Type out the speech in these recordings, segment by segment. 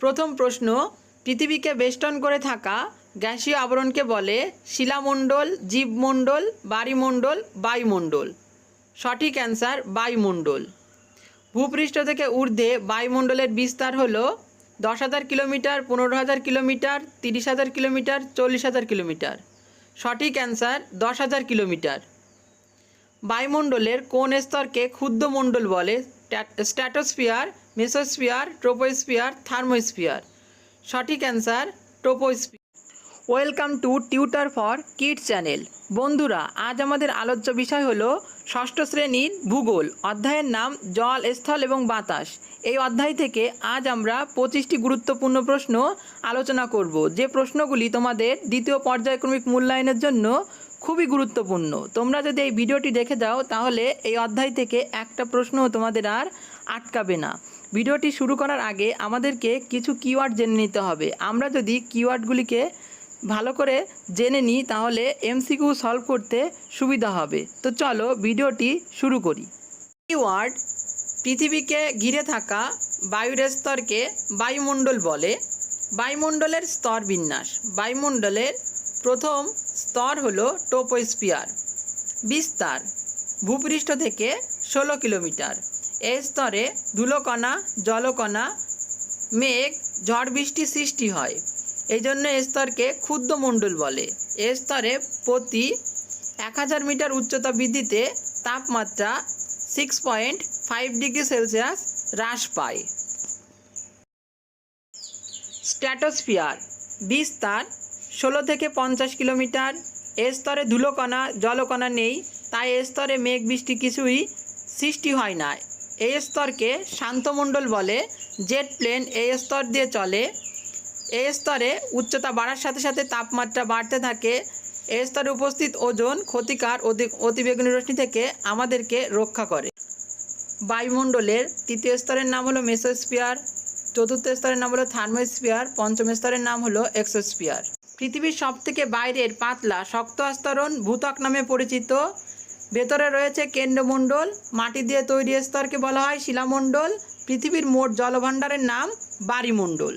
প্রথম প্রশ্ন, পৃথিবীকে বেষ্টন করে থাকা গ্যাসীয় আবরণকে বলে শিলামণ্ডল, জীবমণ্ডল বায়ুমণ্ডল বায়ুমণ্ডল। সঠিক অ্যান্সার, বায়ুমণ্ডল। ভূপৃষ্ঠ থেকে ঊর্ধ্বে বায়ুমণ্ডলের বিস্তার হল দশ হাজার কিলোমিটার, পনেরো হাজার কিলোমিটার, তিরিশ হাজার কিলোমিটার, চল্লিশ হাজার কিলোমিটার। সঠিক অ্যান্সার, দশ হাজার কিলোমিটার। বায়ুমণ্ডলের কোন স্তরকে ক্ষুদ্র মণ্ডল বলে? Stratosphere mesosphere, troposphere, thermosphere. সঠিক answer, troposphere. Welcome to tutor for kids channel. বন্ধুরা, আজ আমাদের আলোচ্য বিষয় হলো ষষ্ঠ শ্রেণির ভূগোল। অধ্যায়ের নাম জল, স্থল এবং বাতাস। এই অধ্যায় থেকে আজ আমরা পঁচিশটি গুরুত্বপূর্ণ প্রশ্ন আলোচনা করব। যে প্রশ্নগুলি তোমাদের দ্বিতীয় পর্যায়ক্রমিক মূল্যায়নের জন্য খুবই গুরুত্বপূর্ণ। তোমরা যদি এই ভিডিওটি দেখে যাও, তাহলে এই অধ্যায় থেকে একটা প্রশ্নও তোমাদের আর আটকাবে না। ভিডিওটি শুরু করার আগে আমাদেরকে কিছু কিওয়ার্ড জেনে নিতে হবে। আমরা যদি কিওয়ার্ডগুলিকে ভালো করে জেনে নিই, তাহলে এমসিকিউ সলভ করতে সুবিধা হবে। তো চলো ভিডিওটি শুরু করি। কিওয়ার্ড, পৃথিবীকে ঘিরে থাকা বায়ুর স্তরকে বায়ুমণ্ডল বলে। বায়ুমণ্ডলের স্তর বিন্যাস। বায়ুমণ্ডলের প্রথম স্তর হলো টোপোস্ফিয়ার। বিস্তার, ভূপৃষ্ঠ থেকে ষোলো কিলোমিটার। এই স্তরে ধুলোকণা, জলকণা, মেঘ, ঝড় বৃষ্টি সৃষ্টি হয়। এই জন্য এ স্তরকে ক্ষুদ্র মণ্ডল বলে। এ স্তরে প্রতি এক হাজার মিটার উচ্চতা বৃদ্ধিতে তাপমাত্রা six point five degree Celsius হ্রাস পায়। স্ট্র্যাটোস্ফিয়ার, বিস্তার, ষোলো থেকে পঞ্চাশ কিলোমিটার। এ স্তরে ধুলোকণা, জলকণা নেই, তাই এ স্তরে মেঘ বৃষ্টি কিছুই সৃষ্টি হয় না। এই স্তরকে শান্তমণ্ডল বলে জেট প্লেন এই স্তর দিয়ে চলে। এই স্তরে উচ্চতা বাড়ার সাথে সাথে তাপমাত্রা বাড়তে থাকে। এই স্তরে উপস্থিত ওজন ক্ষতিকার অতি, অতিবেগুনি রশ্মি থেকে আমাদেরকে রক্ষা করে। বায়ুমণ্ডলের তৃতীয় স্তরের নাম হলো মেসোস্ফিয়ার। চতুর্থ স্তরের নাম হলো থার্মোস্ফিয়ার। পঞ্চম স্তরের নাম হলো এক্সোস্ফিয়ার। পৃথিবীর সবথেকে বাইরের পাতলা, শক্ত আস্তরণ ভূত্বক নামে পরিচিত। ভেতরে রয়েছে কেন্দ্রমণ্ডল, মাটি দিয়ে তৈরি স্তরকে বলা হয় শিলামণ্ডল, পৃথিবীর মোট জলভাণ্ডারের নাম বায়ুমণ্ডল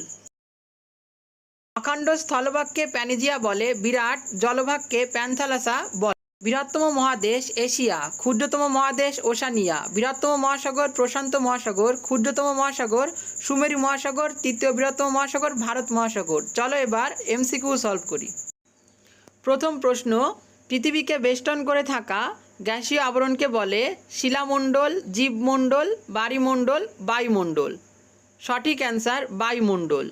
অখণ্ড স্থলভাগকে প্যানিজিয়া বলে, বিরাট জলভাগকে প্যান্থালাসা বলে। বৃহত্তম মহাদেশ এশিয়া, ক্ষুদ্রতম মহাদেশ ওশানিয়া। বৃহত্তম মহাসাগর প্রশান্ত মহাসাগর, ক্ষুদ্রতম মহাসাগর সুমেরু মহাসাগর, তৃতীয় বৃহত্তম মহাসাগর ভারত মহাসাগর। চলো এবার এমসিকিউ সলভ করি। প্রথম প্রশ্ন, পৃথিবীকে বেষ্টন করে থাকা গ্যাসীয় আবরণকে বলে শিলামণ্ডল, জীবমণ্ডল বায়ুমণ্ডল বায়ুমণ্ডল। সঠিক অ্যান্সার, বায়ুমণ্ডল।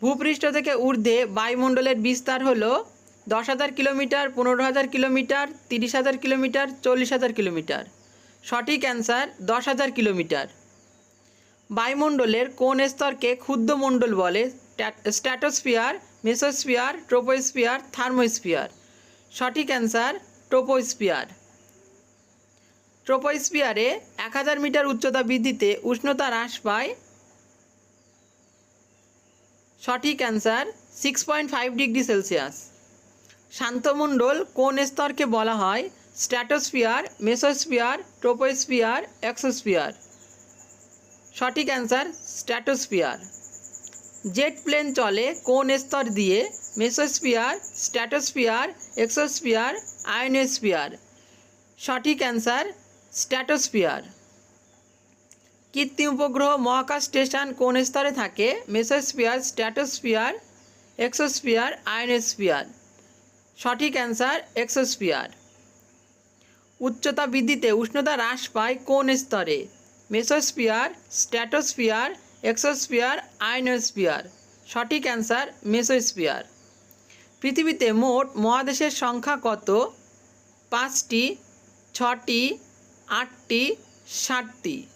ভূপৃষ্ঠ থেকে ঊর্ধ্বে বায়ুমণ্ডলের বিস্তার হল দশ হাজার কিলোমিটার, পনেরো হাজার কিলোমিটার, তিরিশ হাজার কিলোমিটার, চল্লিশ হাজার কিলোমিটার। সঠিক অ্যান্সার, দশ হাজার কিলোমিটার। বায়ুমণ্ডলের কোন স্তরকে ক্ষুদ্র মণ্ডল বলে? Stratosphere, mesosphere, troposphere, thermosphere. সঠিক অ্যান্সার, ট্রোপোস্ফিয়ার। ট্রোপোস্ফিয়ারে এক হাজার মিটার উচ্চতা বৃদ্ধিতে উষ্ণতা হ্রাস পায়। সঠিক answer, six point five degree Celsius. শান্তমণ্ডল কোন স্তরকে বলা হয়? Stratosphere, mesosphere, troposphere, exosphere. সঠিক অ্যান্সার, স্ট্র্যাটোস্ফিয়ার। জেট প্লেন চলে কোন স্তর দিয়ে? Mesosphere, stratosphere, exosphere, ionosphere. সঠিক অ্যান্সার স্ট্র্যাটোস্ফিয়ার কৃত্রিম উপগ্রহ মহাকাশ স্টেশন কোন স্তরে থাকে? Mesosphere stratosphere exosphere, ionosphere. সঠিক অ্যান্সার, এক্সোস্ফিয়ার। উচ্চতা বৃদ্ধিতে উষ্ণতা হ্রাস পায় কোন স্তরে? Mesosphere stratosphere exosphere, ionosphere. সঠিক অ্যান্সার, মেসোস্ফিয়ার। পৃথিবীতে মোট মহাদেশের সংখ্যা কত? পাঁচটি, ছটি আটটি ষাটটি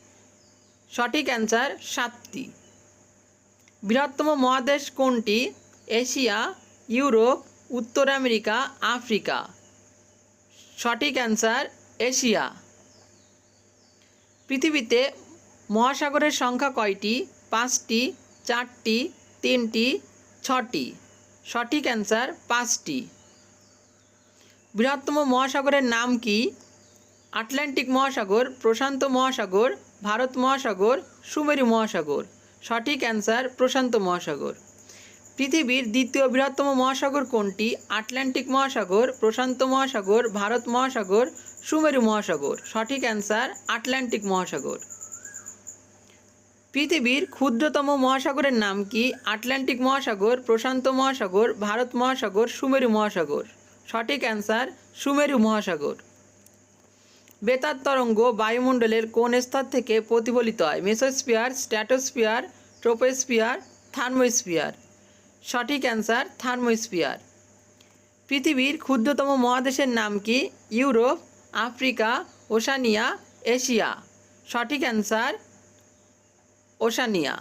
সঠিক অ্যান্সার সাতটি। বৃহত্তম মহাদেশ কোনটি? এশিয়া, ইউরোপ, উত্তর আমেরিকা, আফ্রিকা। সঠিক অ্যান্সার এশিয়া। পৃথিবীতে মহাসাগরের সংখ্যা কয়টি? পাঁচটি, চারটি, তিনটি, ছটি। সঠিক অ্যান্সার পাঁচটি। বৃহত্তম মহাসাগরের নাম কি? আটলান্টিক মহাসাগর, প্রশান্ত মহাসাগর, ভারত মহাসাগর, সুমেরু মহাসাগর। সঠিক অ্যান্সার, প্রশান্ত মহাসাগর। পৃথিবীর দ্বিতীয় বৃহত্তম মহাসাগর কোনটি? আটলান্টিক মহাসাগর, প্রশান্ত মহাসাগর, ভারত মহাসাগর, সুমেরু মহাসাগর। সঠিক অ্যান্সার, আটলান্টিক মহাসাগর। পৃথিবীর ক্ষুদ্রতম মহাসাগরের নাম কি? আটলান্টিক মহাসাগর, প্রশান্ত মহাসাগর, ভারত মহাসাগর, সুমেরু মহাসাগর। সঠিক অ্যান্সার, সুমেরু মহাসাগর। বেতার তরঙ্গ বায়ুমণ্ডলের কোন স্তর থেকে প্রতিফলিত হয়? Mesosphere, stratosphere, troposphere, thermosphere? সঠিক অ্যান্সার, থার্মোস্ফিয়ার। পৃথিবীর ক্ষুদ্রতম মহাদেশের নাম কি? Europe, Africa, Oceania, Asia. সঠিক অ্যান্সার, ওশানিয়া।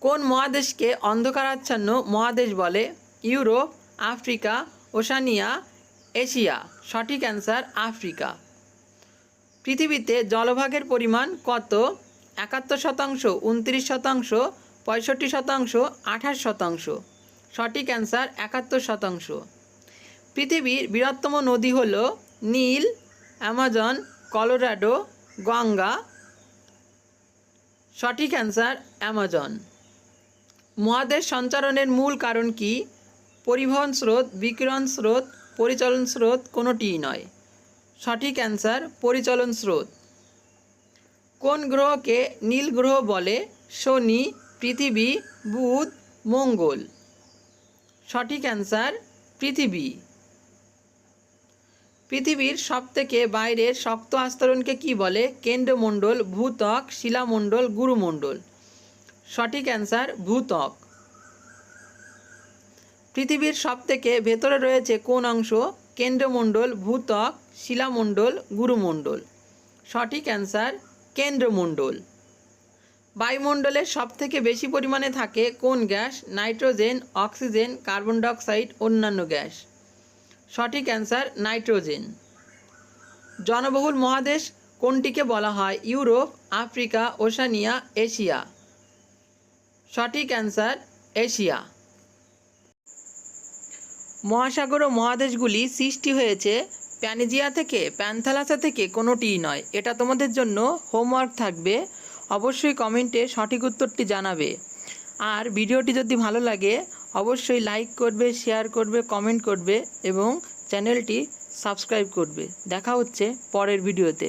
কোন মহাদেশকে অন্ধকারাচ্ছন্ন মহাদেশ বলে? Europe, Africa, Oceania, Asia. সঠিক অ্যান্সার, আফ্রিকা। পৃথিবীতে জলভাগের পরিমাণ কত? একাত্তর শতাংশ, উনত্রিশ শতাংশ, পঁয়ষট্টি শতাংশ, আঠাশ শতাংশ। সঠিক অ্যান্সার, একাত্তর শতাংশ। পৃথিবীর বৃহত্তম নদী হল নীল, অ্যামাজন, কলোরাডো, গঙ্গা। সঠিক অ্যান্সার, অ্যামাজন। মহাদেশ সঞ্চারণের মূল কারণ কি? পরিবহন স্রোত, বিকিরণ স্রোত, পরিচালন স্রোত কোনোটিই নয়। সঠিক অ্যান্সার, পরিচলন স্রোত। কোন গ্রহকে নীল গ্রহ বলে? শনি, পৃথিবী, বুধ, মঙ্গল। সঠিক অ্যান্সার, পৃথিবী। পৃথিবীর সবথেকে বাইরের শক্ত আস্তরণকে কি বলে? কেন্দ্রমণ্ডল, ভূত্বক, শিলামণ্ডল, গুরুমণ্ডল। সঠিক অ্যান্সার, ভূত্বক। পৃথিবীর সবথেকে ভেতরে রয়েছে কোন অংশ? কেন্দ্রমণ্ডল ভূত্বক শিলামণ্ডল গুরুমণ্ডল। সঠিক অ্যান্সার, কেন্দ্রমণ্ডল। বায়ুমণ্ডলের সবথেকে বেশি পরিমাণে থাকে কোন gas, nitrogen, oxygen, carbon dioxide, অন্যান্য গ্যাস। সঠিক অ্যান্সার, নাইট্রোজেন। জনবহুল মহাদেশ কোনটিকে বলা হয়? Europe, Africa, Oceania, Asia. সঠিক অ্যান্সার, এশিয়া। মহাসাগর ও মহাদেশগুলি সৃষ্টি হয়েছে প্যানিজিয়া থেকে, প্যান্থালাসা থেকে কোনোটিই নয়। এটা তোমাদের জন্য হোমওয়ার্ক থাকবে। অবশ্যই কমেন্টে সঠিক উত্তরটি জানাবে। আর ভিডিওটি যদি ভালো লাগে, অবশ্যই লাইক করবে, শেয়ার করবে, কমেন্ট করবে এবং চ্যানেলটি সাবস্ক্রাইব করবে। দেখা হচ্ছে পরের ভিডিওতে।